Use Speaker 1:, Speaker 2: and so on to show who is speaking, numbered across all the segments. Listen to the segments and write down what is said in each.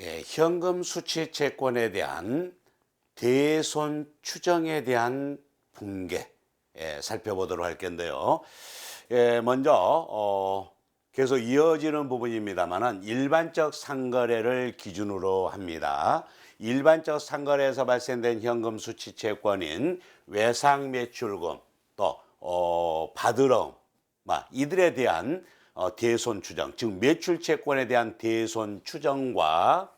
Speaker 1: 예, 현금 수취 채권에 대한 대손 추정에 대한 붕괴 예, 살펴보도록 할 건데요. 예, 먼저 어, 계속 이어지는 부분입니다만은 일반적 상거래를 기준으로 합니다. 일반적 상거래에서 발생된 현금 수취 채권인 외상 매출금 또 어, 받으러 막 이들에 대한 어, 대손 추정, 즉 매출 채권에 대한 대손 추정과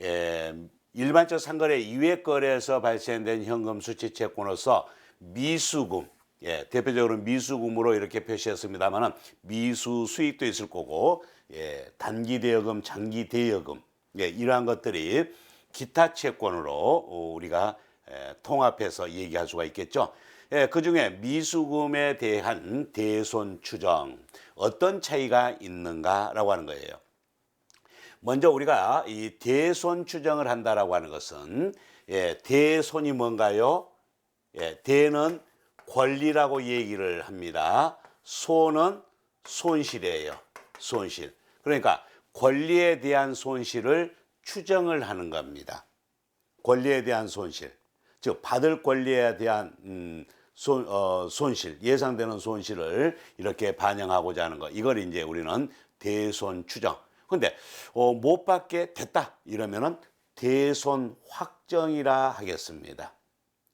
Speaker 1: 예, 일반적 상거래 이외 거래에서 발생된 현금 수취 채권으로서 미수금, 예, 대표적으로 미수금으로 이렇게 표시했습니다만은 미수 수익도 있을 거고, 예, 단기 대여금, 장기 대여금, 예, 이러한 것들이 기타 채권으로 어, 우리가 에, 통합해서 얘기할 수가 있겠죠. 예, 그 중에 미수금에 대한 대손 추정 어떤 차이가 있는가라고 하는 거예요. 먼저 우리가 이 대손 추정을 한다라고 하는 것은 예, 대손이 뭔가요? 예, 대는 권리라고 얘기를 합니다. 손은 손실이에요. 손실. 그러니까 권리에 대한 손실을 추정을 하는 겁니다. 권리에 대한 손실. 즉 받을 권리에 대한 음, 손, 어, 손실, 예상되는 손실을 이렇게 반영하고자 하는 거. 이걸 이제 우리는 대손 추정. 근데 어, 못 받게 됐다 이러면은 대손 확정이라 하겠습니다.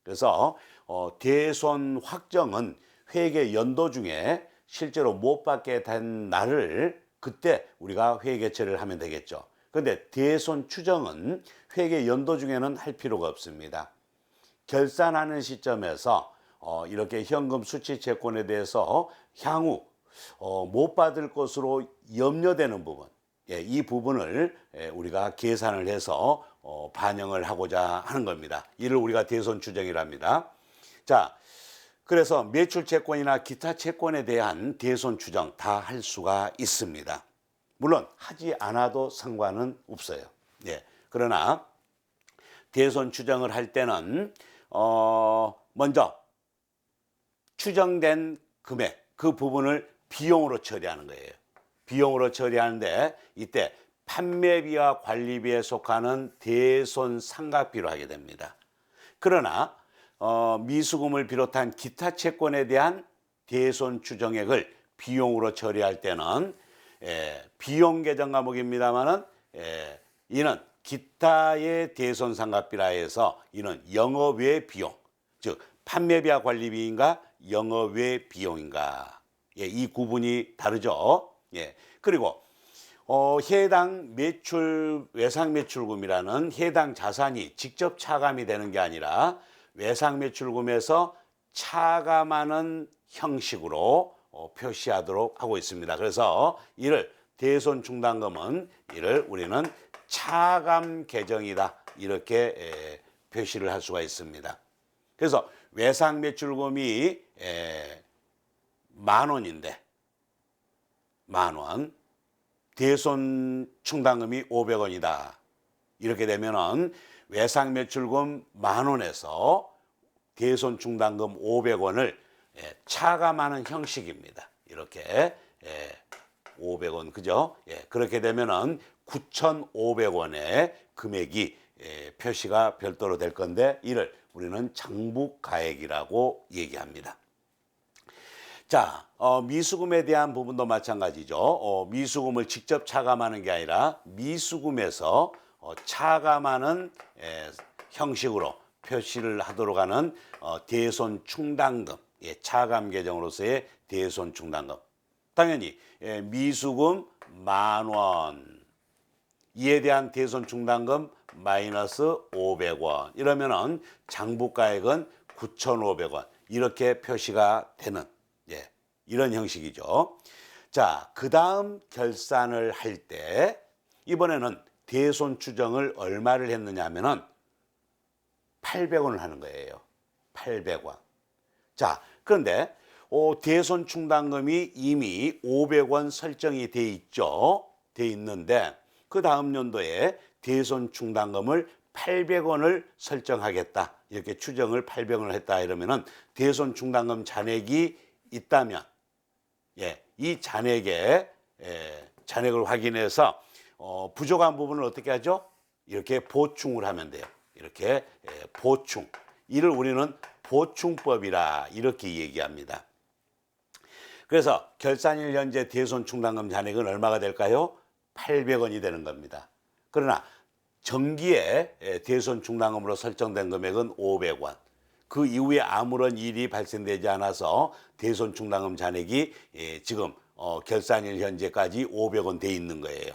Speaker 1: 그래서 어, 대손 확정은 회계 연도 중에 실제로 못 받게 된 날을 그때 우리가 회계처리를 하면 되겠죠. 근데 대손 추정은 회계 연도 중에는 할 필요가 없습니다. 결산하는 시점에서 어, 이렇게 현금 수취 채권에 대해서 향후 어, 못 받을 것으로 염려되는 부분, 예, 이 부분을 예, 우리가 계산을 해서 어, 반영을 하고자 하는 겁니다. 이를 우리가 대손 추정이랍니다. 자, 그래서 매출 채권이나 기타 채권에 대한 대손 추정 다 할 수가 있습니다. 물론 하지 않아도 상관은 없어요. 예. 그러나 대손 추정을 할 때는 어 먼저 추정된 금액 그 부분을 비용으로 처리하는 거예요. 비용으로 처리하는데 이때 판매비와 관리비에 속하는 대손 상각비로 하게 됩니다. 그러나 어, 미수금을 비롯한 기타 채권에 대한 대손 추정액을 비용으로 처리할 때는 예, 비용 계정 과목입니다만은 예, 이는 기타의 대손 상각비라 해서 이는 영업외 비용, 즉 판매비와 관리비인가 영업외 비용인가 예, 이 구분이 다르죠. 예, 그리고 어, 해당 매출 외상 매출금이라는 해당 자산이 직접 차감이 되는 게 아니라 외상 매출금에서 차감하는 형식으로 어, 표시하도록 하고 있습니다. 그래서 이를 대손 충당금은 이를 우리는 차감 계정이다 이렇게 에, 표시를 할 수가 있습니다. 그래서 외상 매출금이 에, 만 원인데 만 원, 대손 충당금이 500원이다. 이렇게 되면은 외상 매출금 만 원에서 대손 충당금 500원을 예, 차감하는 형식입니다. 이렇게 예, 500원 그죠? 예, 그렇게 되면은 9,500원의 금액이 예, 표시가 별도로 될 건데 이를 우리는 장부 가액이라고 얘기합니다. 자, 어, 미수금에 대한 부분도 마찬가지죠. 어, 미수금을 직접 차감하는 게 아니라 미수금에서 어, 차감하는 에, 형식으로 표시를 하도록 하는 어, 대손 충당금, 예, 차감 계정으로서의 대손 충당금. 당연히 예, 미수금 만 원, 이에 대한 대손 충당금 마이너스 500원. 이러면은 장부가액은 9,500원. 이렇게 표시가 되는 예, 이런 형식이죠. 자, 그다음 결산을 할 때 이번에는 대손 추정을 얼마를 했느냐 하면은 800원을 하는 거예요. 800원. 자, 그런데 어, 대손 충당금이 이미 500원 설정이 돼 있죠. 돼 있는데 그 다음 연도에 대손 충당금을 800원을 설정하겠다. 이렇게 추정을 800원을 했다 이러면은 대손 충당금 잔액이 있다면 예, 이 잔액에 예, 잔액을 확인해서 어, 부족한 부분을 어떻게 하죠? 이렇게 보충을 하면 돼요. 이렇게 예, 보충. 이를 우리는 보충법이라 이렇게 얘기합니다. 그래서 결산일 현재 대손 충당금 잔액은 얼마가 될까요? 800원이 되는 겁니다. 그러나 정기에 예, 대손 충당금으로 설정된 금액은 500원. 그 이후에 아무런 일이 발생되지 않아서 대손 충당금 잔액이 예, 지금 어, 결산일 현재까지 500원 돼 있는 거예요.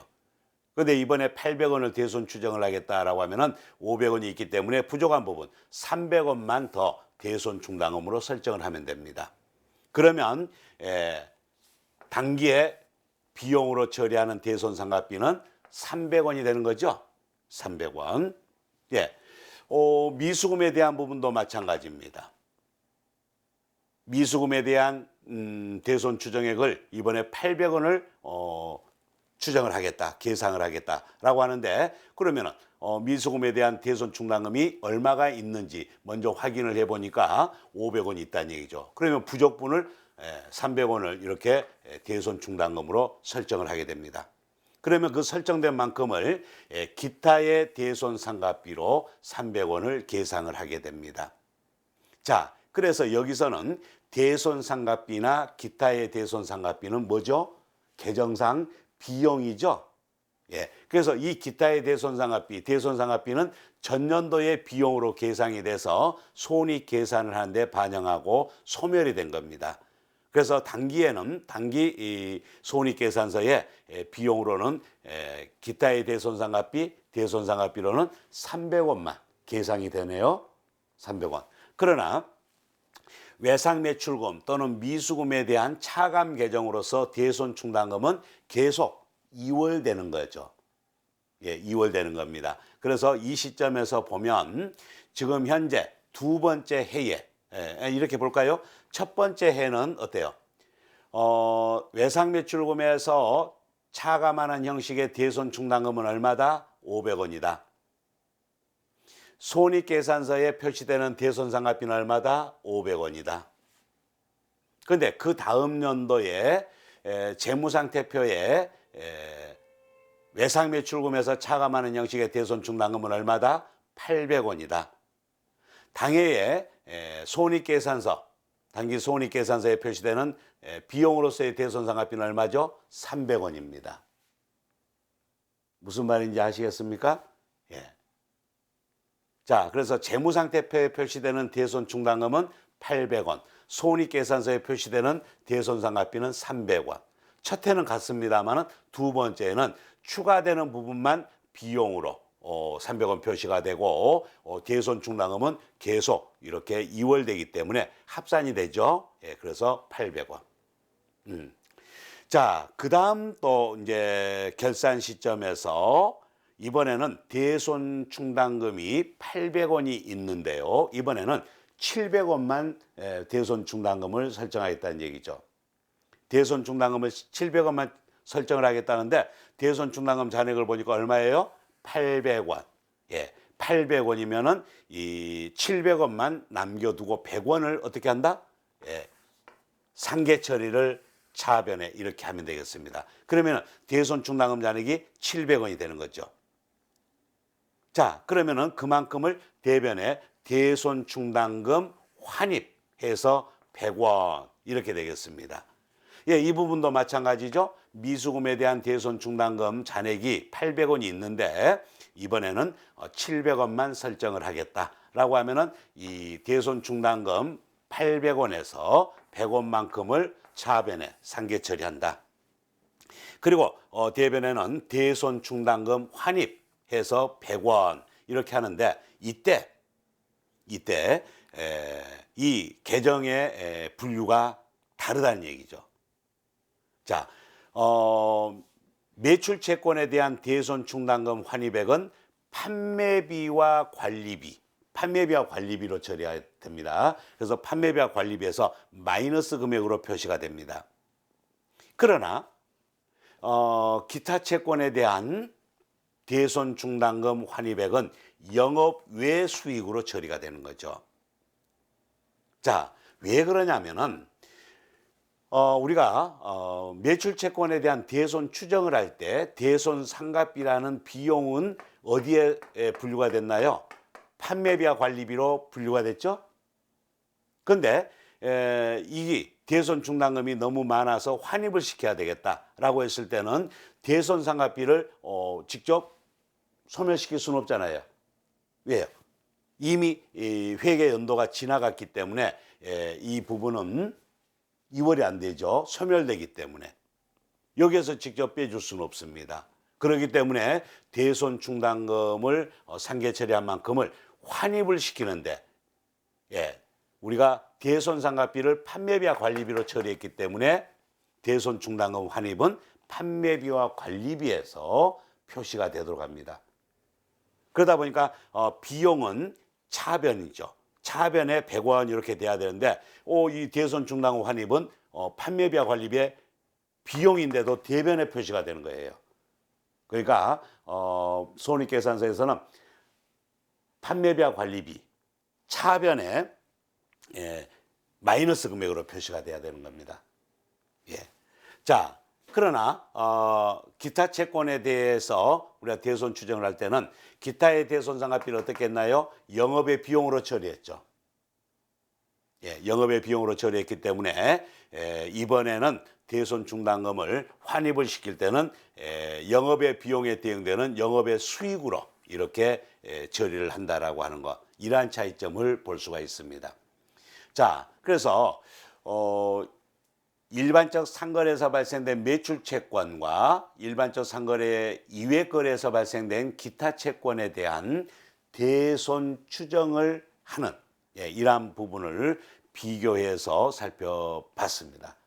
Speaker 1: 근데 이번에 800원을 대손 추정을 하겠다라고 하면은 500원이 있기 때문에 부족한 부분 300원만 더 대손 충당금으로 설정을 하면 됩니다. 그러면 에, 단기에 비용으로 처리하는 대손 상각비는 300원이 되는 거죠. 300원. 예. 어, 미수금에 대한 부분도 마찬가지입니다. 미수금에 대한 음, 대손 추정액을 이번에 800원을 어, 추정을 하겠다, 계상을 하겠다라고 하는데 그러면은 어, 미수금에 대한 대손 충당금이 얼마가 있는지 먼저 확인을 해보니까 500원이 있다는 얘기죠. 그러면 부족분을 에, 300원을 이렇게 에, 대손 충당금으로 설정을 하게 됩니다. 그러면 그 설정된 만큼을 에, 기타의 대손 상각비로 300원을 계상을 하게 됩니다. 자, 그래서 여기서는 대손 상각비나 기타의 대손 상각비는 뭐죠? 개정상 비용이죠. 예. 그래서 이 기타의 대손상각비, 대손상각비는 전년도의 비용으로 계상이 돼서 손익 계산을 하는데 반영하고 소멸이 된 겁니다. 그래서 단기에는 단기 이 손익 계산서에 예, 비용으로는 에, 기타의 대손상각비, 대손상각비로는 300원만 계상이 되네요. 300원. 그러나 외상 매출금 또는 미수금에 대한 차감 계정으로서 대손 충당금은 계속 이월되는 거죠. 예, 이월되는 겁니다. 그래서 이 시점에서 보면 지금 현재 두 번째 해에 예, 이렇게 볼까요? 첫 번째 해는 어때요? 어, 외상 매출금에서 차감하는 형식의 대손 충당금은 얼마다? 500원이다. 손익계산서에 표시되는 대손상각비는 얼마다? 500원이다. 그런데 그 다음 연도에 에, 재무상태표에 에, 외상 매출금에서 차감하는 형식의 대손 충당금은 얼마다? 800원이다. 당해에 에, 손익계산서, 단기 손익계산서에 표시되는 에, 비용으로서의 대손상각비는 얼마죠? 300원입니다. 무슨 말인지 아시겠습니까? 예. 자, 그래서 재무상태표에 표시되는 대손 충당금은 800원, 손익계산서에 표시되는 대손상각비는 300원. 첫 해는 같습니다만 두 번째는 추가되는 부분만 비용으로 어, 300원 표시가 되고 어, 대손 충당금은 계속 이렇게 이월되기 때문에 합산이 되죠. 예, 그래서 800원. 음. 자, 그 다음 또 이제 결산 시점에서 이번에는 대손 충당금이 800원이 있는데요. 이번에는 700원만 대손 충당금을 설정하겠다는 얘기죠. 대손 충당금을 700원만 설정을 하겠다는데 대손 충당금 잔액을 보니까 얼마예요? 800원. 예. 800원이면은 이 700원만 남겨두고 100원을 어떻게 한다? 예. 상계 처리를 차변에 이렇게 하면 되겠습니다. 그러면 대손 충당금 잔액이 700원이 되는 거죠. 자, 그러면은 그만큼을 대변에 대손 충당금 환입해서 100원 이렇게 되겠습니다. 예, 이 부분도 마찬가지죠. 미수금에 대한 대손 충당금 잔액이 800원이 있는데 이번에는 700원만 설정을 하겠다라고 하면은 이 대손 충당금 800원에서 100원만큼을 차변에 상계 처리한다. 그리고 어, 대변에는 대손 충당금 환입 해서 100원 이렇게 하는데 이때 이때 에, 이 계정의 에, 분류가 다르다는 얘기죠. 자, 어, 매출 채권에 대한 대손 충당금 환입액은 판매비와 관리비, 판매비와 관리비로 처리해야 됩니다. 그래서 판매비와 관리비에서 마이너스 금액으로 표시가 됩니다. 그러나 어, 기타 채권에 대한 대손 충당금 환입액은 영업 외 수익으로 처리가 되는 거죠. 자, 왜 그러냐면은 어, 우리가 어, 매출 채권에 대한 대손 추정을 할 때 대손 상각비라는 비용은 어디에 에, 분류가 됐나요? 판매비와 관리비로 분류가 됐죠. 근데 에, 이 대손 충당금이 너무 많아서 환입을 시켜야 되겠다라고 했을 때는 대손 상각비를 어, 직접 소멸시킬 수는 없잖아요. 왜요? 이미 이 회계 연도가 지나갔기 때문에 에, 이 부분은 이월이 안 되죠. 소멸되기 때문에 여기에서 직접 빼줄 수는 없습니다. 그렇기 때문에 대손 충당금을 어, 상계 처리한 만큼을 환입을 시키는데 예, 우리가 대손 상각비를 판매비와 관리비로 처리했기 때문에 대손 충당금 환입은 판매비와 관리비에서 표시가 되도록 합니다. 그러다 보니까 어, 비용은 차변이죠. 차변에 100원 이렇게 돼야 되는데 오, 이 대손 충당금 환입은 어, 판매비와 관리비의 비용인데도 대변에 표시가 되는 거예요. 그러니까 어, 손익계산서에서는 판매비와 관리비 차변에 예, 마이너스 금액으로 표시가 돼야 되는 겁니다. 예. 자, 그러나 어, 기타 채권에 대해서 우리가 대손 추정을 할 때는 기타의 대손 상각비를 어떻게 했나요? 영업의 비용으로 처리했죠. 예, 영업의 비용으로 처리했기 때문에 예, 이번에는 대손 충당금을 환입을 시킬 때는 예, 영업의 비용에 대응되는 영업의 수익으로 이렇게 예, 처리를 한다라고 하는 것 이러한 차이점을 볼 수가 있습니다. 자, 그래서 어, 일반적 상거래에서 발생된 매출 채권과 일반적 상거래 이외 거래에서 발생된 기타 채권에 대한 대손 추정을 하는 예, 이러한 부분을 비교해서 살펴봤습니다.